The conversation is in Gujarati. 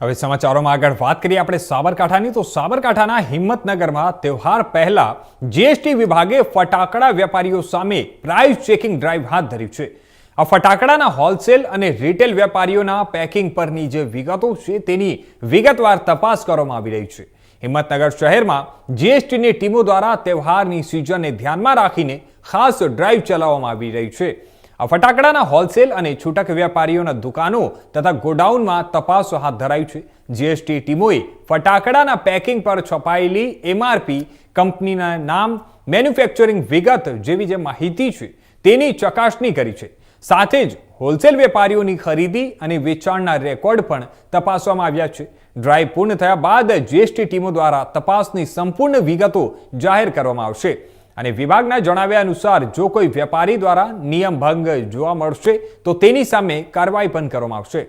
હવે સમાચારોમાં આગળ વાત કરીએ આપણે સાબરકાંઠાની. તો સાબરકાંઠાના હિંમતનગરમાં તહેવાર પહેલા જીએસટી વિભાગે ફટાકડા વેપારીઓ સામે પ્રાઇસ ચેકિંગ ડ્રાઈવ હાથ ધરી છે. આ ફટાકડાના હોલસેલ અને રિટેલ વેપારીઓના પેકિંગ પરની જે વિગતો છે તેની વિગતવાર તપાસ કરવામાં આવી રહી છે. હિંમતનગર શહેરમાં જીએસટીની ટીમો દ્વારા તહેવારની સિઝનને ધ્યાનમાં રાખીને ખાસ ડ્રાઈવ ચલાવવામાં આવી રહી છે. આ ફટાકડાના હોલસેલ અને છૂટક વેપારીઓના દુકાનો તથા ગોડાઉનમાં તપાસ હાથ ધરાઈ છે. જીએસટી ટીમોએ ફટાકડાના પેકિંગ પર છપાયેલી એમઆરપી કંપનીના નામ મેન્યુફેક્ચરિંગ વિગત જેવી જે માહિતી છે તેની ચકાસણી કરી છે. સાથે જ હોલસેલ વેપારીઓની ખરીદી અને વેચાણના રેકોર્ડ પણ તપાસવામાં આવ્યા છે. ડ્રાઈવ પૂર્ણ થયા બાદ જીએસટી ટીમો દ્વારા તપાસની સંપૂર્ણ વિગતો જાહેર કરવામાં આવશે. અને વિભાગના જણાવ્યા અનુસાર, જો કોઈ વેપારી દ્વારા નિયમ ભંગ જોવા મળશે, તો તેની સામે કાર્યવાહી પણ કરવામાં આવશે.